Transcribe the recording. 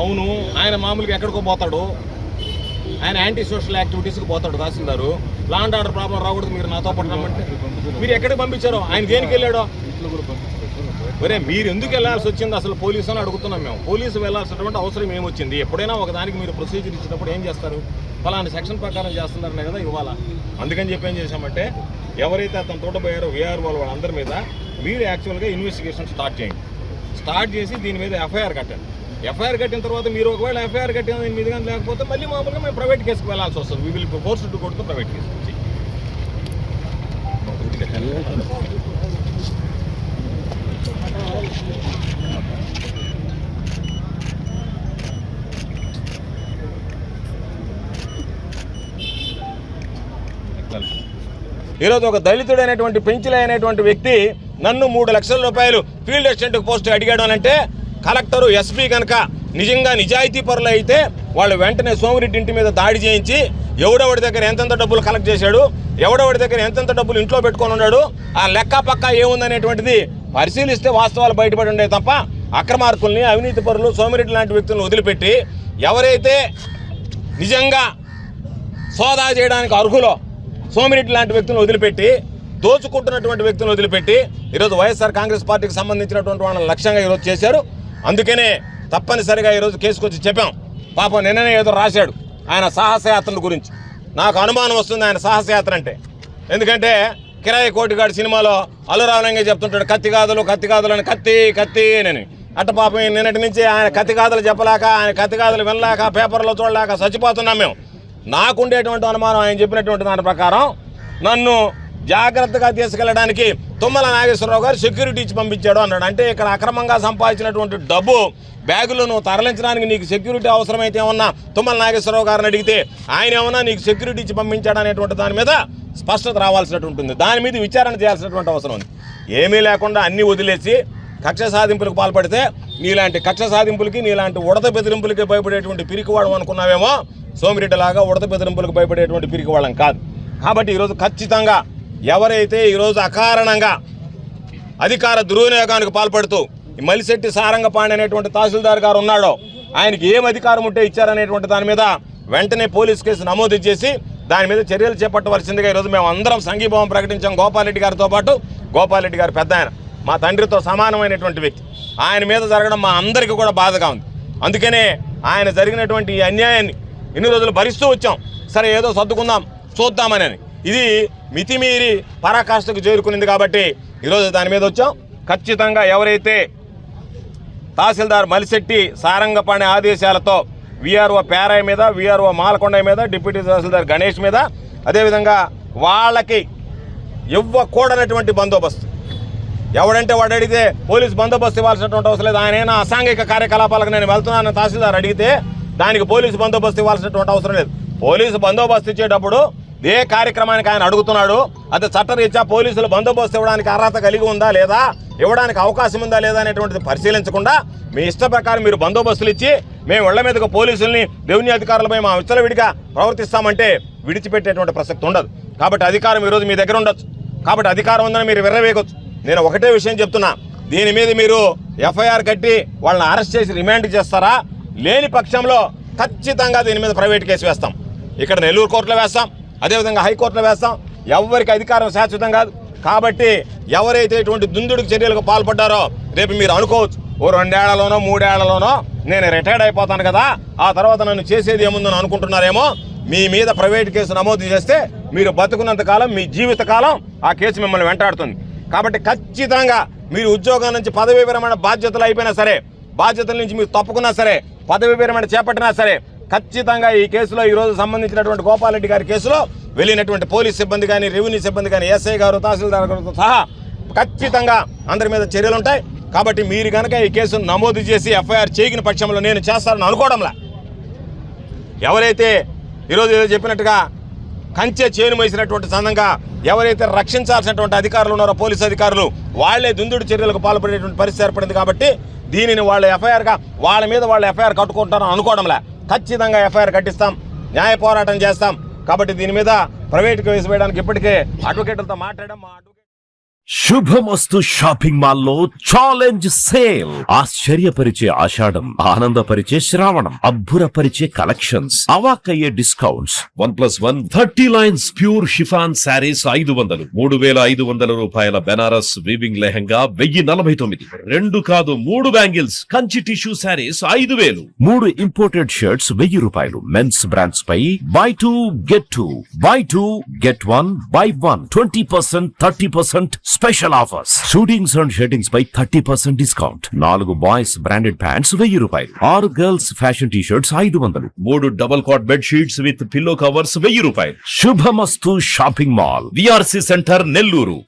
అవును ఆయన మామూలుగా ఎక్కడికో పోతాడు. ఆయన యాంటీ సోషల్ యాక్టివిటీస్కి పోతాడు తహసీల్దారు. లాండ్ ఆర్డర్ ప్రాబ్లం రాకూడదు మీరు నాతో పాటు రమ్మంటే. మీరు ఎక్కడికి పంపించారో? ఆయన దేనికి వెళ్ళాడో? ఒరే మీరు ఎందుకు వెళ్ళాల్సి వచ్చింది? అసలు పోలీసు అని అడుగుతున్నాం మేము. పోలీసు వెళ్ళాల్సినటువంటి అవసరం ఏమొచ్చింది? ఎప్పుడైనా ఒక దానికి మీరు ప్రొసీజర్ ఇచ్చినప్పుడు ఏం చేస్తారు? ఫలానా సెక్షన్ ప్రకారం చేస్తున్నారనే కదా ఇవ్వాలా అందుకని చెప్పి ఏం చేశామంటే ఎవరైతే అతను తోటపోయారో వీఆర్ వాళ్ళ వాళ్ళందరి మీద మీరు యాక్చువల్గా ఇన్వెస్టిగేషన్ స్టార్ట్ చేయండి. స్టార్ట్ చేసి దీని మీద ఎఫ్ఐఆర్ కట్టండి ఎఫ్ఐఆర్ కట్టిన తర్వాత మీరు ఒకవేళ ఎఫ్ఐఆర్ కట్టిన ఎనిమిది గంటలు లేకపోతే మళ్ళీ మామూలుగా మేము ప్రైవేట్ కేసుకు వెళ్ళాల్సి వస్తుంది. వీ విల్ ఫోర్స్ టు కొడుతూ ప్రైవేట్ కేసు ఈరోజు ఒక దళితుడైనటువంటి పెంచులైనటువంటి వ్యక్తి నన్ను మూడు లక్షల రూపాయలు ఫీల్డ్ అసిస్టెంట్ పోస్ట్ అడిగాడు అని అంటే కలెక్టరు ఎస్పీ కనుక నిజంగా నిజాయితీ పరులు అయితే వాళ్ళు వెంటనే సోమిరెడ్డి ఇంటి మీద దాడి చేయించి ఎవడెవడి దగ్గర ఎంతెంత డబ్బులు కలెక్ట్ చేశాడు ఎవడెవడి దగ్గర ఎంతెంత డబ్బులు ఇంట్లో పెట్టుకొని ఉన్నాడు ఆ లెక్క పక్క ఏముందనేటువంటిది పరిశీలిస్తే వాస్తవాలు బయటపడి ఉండే తప్ప అక్రమార్కుల్ని అవినీతి పరులు సోమిరెడ్డి లాంటి వ్యక్తులను వదిలిపెట్టి ఎవరైతే నిజంగా సోదా చేయడానికి అర్హులో సోమిరెడ్డి లాంటి వ్యక్తులను వదిలిపెట్టి దోచుకుంటున్నటువంటి వ్యక్తులను వదిలిపెట్టి ఈరోజు వైఎస్ఆర్ కాంగ్రెస్ పార్టీకి సంబంధించినటువంటి వాళ్ళని లక్ష్యంగా ఈరోజు చేశారు. అందుకనే తప్పనిసరిగా ఈరోజు కేసుకొచ్చి చెప్పాం. పాపం నిన్ననే ఏదో రాశాడు ఆయన సాహసయాత్రల గురించి. నాకు అనుమానం వస్తుంది ఆయన సాహసయాత్ర అంటే. ఎందుకంటే కిరాయి కోటిగాడు సినిమాలో అల్లురావణంగా చెప్తుంటాడు కత్తి గాథలు కత్తి గాథలు అని కత్తి కత్తి అని. అట్ట పాపం నిన్నటి నుంచి ఆయన కత్తి గాథలు చెప్పలేక ఆయన కత్తి గాథలు వినలేక పేపర్లో చూడలేక చచ్చిపోతున్నాం మేము. నాకుండేటువంటి అనుమానం ఆయన చెప్పినటువంటి దాని ప్రకారం నన్ను జాగ్రత్తగా తీసుకెళ్ళడానికి తుమ్మల నాగేశ్వరరావు గారు సెక్యూరిటీ ఇచ్చి పంపించాడు అన్నాడు. అంటే ఇక్కడ అక్రమంగా సంపాదించినటువంటి డబ్బు బ్యాగులను నువ్వు తరలించడానికి నీకు సెక్యూరిటీ అవసరమైతే ఏమన్నా తుమ్మల నాగేశ్వరరావు గారిని అడిగితే ఆయన ఏమన్నా నీకు సెక్యూరిటీ ఇచ్చి పంపించాడు అనేటువంటి దాని మీద స్పష్టత రావాల్సినట్టు ఉంటుంది. దాని మీద విచారణ చేయాల్సినటువంటి అవసరం ఉంది. ఏమీ లేకుండా అన్నీ వదిలేసి కక్ష సాధింపులకు పాల్పడితే నీలాంటి కక్ష సాధింపులకి నీలాంటి ఉడత బెదిరింపులకి భయపడేటువంటి పిరికివాడు అనుకున్నావేమో సోమిరెడ్డి లాగా ఉడత బెదిరింపులకు భయపడేటువంటి పిరికివాళ్ళం కాదు. కాబట్టి ఈరోజు ఖచ్చితంగా ఎవరైతే ఈరోజు అకారణంగా అధికార దుర్వినియోగానికి పాల్పడుతూ ఈ మలిశెట్టి సారంగపాణి అనేటువంటి తహసీల్దార్ గారు ఉన్నాడో ఆయనకి ఏం అధికారం ఉంటే ఇచ్చారనేటువంటి దాని మీద వెంటనే పోలీస్ కేసు నమోదు చేసి దాని మీద చర్యలు చేపట్టవలసిందిగా ఈరోజు మేము అందరం సంఘీభావం ప్రకటించాం గోపాలరెడ్డి గారితో పాటు. గోపాలరెడ్డి గారు పెద్ద ఆయన మా తండ్రితో సమానమైనటువంటి వ్యక్తి. ఆయన మీద జరగడం మా అందరికీ కూడా బాధగా ఉంది. అందుకనే ఆయన జరిగినటువంటి ఈ అన్యాయాన్ని ఇన్ని రోజులు భరిస్తూ వచ్చాం. సరే ఏదో సర్దుకుందాం చూద్దామని అని. ఇది మితిమీరి పరాకాష్ఠకు చేరుకునింది కాబట్టి ఈరోజు దాని మీద వచ్చాం. ఖచ్చితంగా ఎవరైతే తహసీల్దార్ మలిశెట్టి సారంగపాణి ఆదేశాలతో విఆర్ఓ పేరాయ్ మీద విఆర్ఓ మాలకొండ మీద డిప్యూటీ తహసీల్దార్ గణేష్ మీద అదేవిధంగా వాళ్ళకి ఇవ్వకూడనటువంటి బందోబస్తు. ఎవడంటే వాడు అడిగితే పోలీస్ బందోబస్తు ఇవ్వాల్సినటువంటి అవసరం లేదు. ఆయన ఏమైనా అసాంఘిక కార్యకలాపాలకు నేను వెళ్తున్నాను తహసీల్దార్ అడిగితే దానికి పోలీసు బందోబస్తు ఇవ్వాల్సినటువంటి అవసరం లేదు. పోలీసు బందోబస్తు ఇచ్చేటప్పుడు ఏ కార్యక్రమానికి ఆయన అడుగుతున్నాడు. అది చట్టరీత్యా పోలీసులు బందోబస్తు ఇవ్వడానికి అర్హత కలిగి ఉందా లేదా? ఇవ్వడానికి అవకాశం ఉందా లేదా అనేటువంటిది పరిశీలించకుండా మీ ఇష్ట ప్రకారం మీరు బందోబస్తులు ఇచ్చి మేము ఇళ్ళ మీదకు పోలీసుల్ని రెవెన్యూ అధికారులపై మా విచ్చలవిడిగా ప్రవర్తిస్తామంటే విడిచిపెట్టేటువంటి ప్రసక్తి ఉండదు. కాబట్టి అధికారం ఈరోజు మీ దగ్గర ఉండొచ్చు. కాబట్టి అధికారం ఉందని మీరు విర్రవేయవచ్చు నేను ఒకటే విషయం చెప్తున్నా. దీని మీద మీరు ఎఫ్ఐఆర్ కట్టి వాళ్ళని అరెస్ట్ చేసి రిమాండ్ చేస్తారా? లేని పక్షంలో ఖచ్చితంగా దీని మీద ప్రైవేట్ కేసు వేస్తాం. ఇక్కడ నెల్లూరు కోర్టులో వేస్తాం. అదేవిధంగా హైకోర్టులో వేస్తాం. ఎవరికి అధికారం శాశ్వతం కాదు. కాబట్టి ఎవరైతే ఇటువంటి దుందుడికి చర్యలకు పాల్పడ్డారో రేపు మీరు అనుకోవచ్చు. ఓ రెండేళ్ళలోనో మూడేళ్ళలోనో నేను రిటైర్డ్ అయిపోతాను కదా. ఆ తర్వాత నన్ను చేసేది ఏముందని అనుకుంటున్నారేమో మీ మీద ప్రైవేట్ కేసు నమోదు చేస్తే మీరు బతుకున్నంతకాలం మీ జీవిత కాలం ఆ కేసు మిమ్మల్ని వెంటాడుతుంది. కాబట్టి ఖచ్చితంగా మీరు ఉద్యోగం నుంచి పదవి విరమణ బాధ్యతలు అయిపోయినా సరే బాధ్యతల నుంచి మీరు తప్పుకున్నా సరే పదవి విరమణ చేపట్టినా సరే ఖచ్చితంగా ఈ కేసులో ఈరోజు సంబంధించినటువంటి గోపాలరెడ్డి గారి కేసులో వెళ్ళినటువంటి పోలీస్ సిబ్బంది కానీ రెవెన్యూ సిబ్బంది కానీ ఎస్ఐ గారు తహసీల్దార్ గారితో సహా ఖచ్చితంగా అందరి మీద చర్యలు ఉంటాయి. కాబట్టి మీరు కనుక ఈ కేసును నమోదు చేసి ఎఫ్ఐఆర్ చేయగిన పక్షంలో నేను చేస్తానని అనుకోవడంలా? ఎవరైతే ఈరోజు ఏదో చెప్పినట్టుగా కంచె చేను వేసినటువంటి సందంగా ఎవరైతే రక్షించాల్సినటువంటి అధికారులు ఉన్నారో పోలీసు అధికారులు వాళ్ళే దుందుడు చర్యలకు పాల్పడేటువంటి పరిస్థితి ఏర్పడింది కాబట్టి దీనిని వాళ్ళ ఎఫ్ఐఆర్గా వాళ్ళ మీద వాళ్ళ ఎఫ్ఐఆర్ కట్టుకుంటారని అనుకోవడంలే? ఖచ్చితంగా ఎఫ్ఐఆర్ కట్టిస్తాం న్యాయ పోరాటం చేస్తాం. కాబట్టి దీని మీద ప్రైవేట్కి వేసి వేయడానికి ఇప్పటికే అడ్వకేట్లతో మాట్లాడడం మా శుభమస్తు షాపింగ్ మాల్లో ఛాలెంజ్ సేల్. ఆశ్చర్యపరిచే ఆషాఢం ఆనందపరిచే శ్రావణం అబ్బురపరిచే collections అవాకయ్యే discounts. One plus one thirty lines pure chiffon saris ఐదు వందలు మూడు వేల ఐదు వందల రూపాయల బెనారస్ వీవింగ్ లెహంగా వెయ్యి నలభై తొమ్మిది రెండు కాదు మూడు బ్యాంగిల్స్ కంచి టిష్యూ శారీస్ ఐదు వేలు. మూడు ఇంపోర్టెడ్ షర్ట్స్ వెయ్యి రూపాయలు men's brands pi buy two get two. Buy two get one buy one twenty percent thirty percent special offers suitings and shirtings pi thirty percent discount నాలుగు బాయ్స్ బ్రాండెడ్ ప్యాంట్స్ వెయ్యి రూపాయలు. ఆరు girls fashion T shirts ఐదు వందలు. మూడు double cot bed sheets with pillow covers వెయ్యి రూపాయలు. Shubhamastu shopping mall VRC centre Nellore.